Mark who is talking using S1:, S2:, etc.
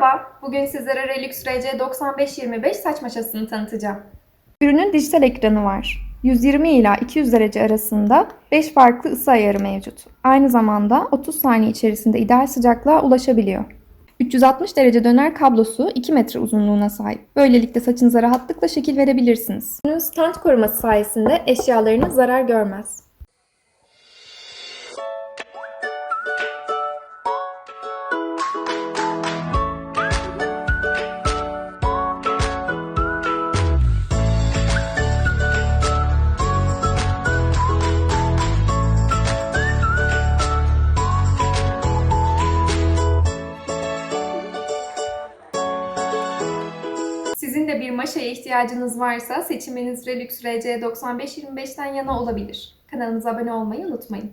S1: Merhaba, bugün sizlere Relux RC 9525 saç maşasını tanıtacağım.
S2: Ürünün dijital ekranı var. 120 ila 200 derece arasında 5 farklı ısı ayarı mevcut. Aynı zamanda 30 saniye içerisinde ideal sıcaklığa ulaşabiliyor. 360 derece döner kablosu 2 metre uzunluğuna sahip. Böylelikle saçınıza rahatlıkla şekil verebilirsiniz. Ürünün stand koruması sayesinde eşyalarınız zarar görmez.
S1: Sizin de bir maşaya ihtiyacınız varsa seçiminiz Relux RC 9525'ten yana olabilir. Kanalımıza abone olmayı unutmayın.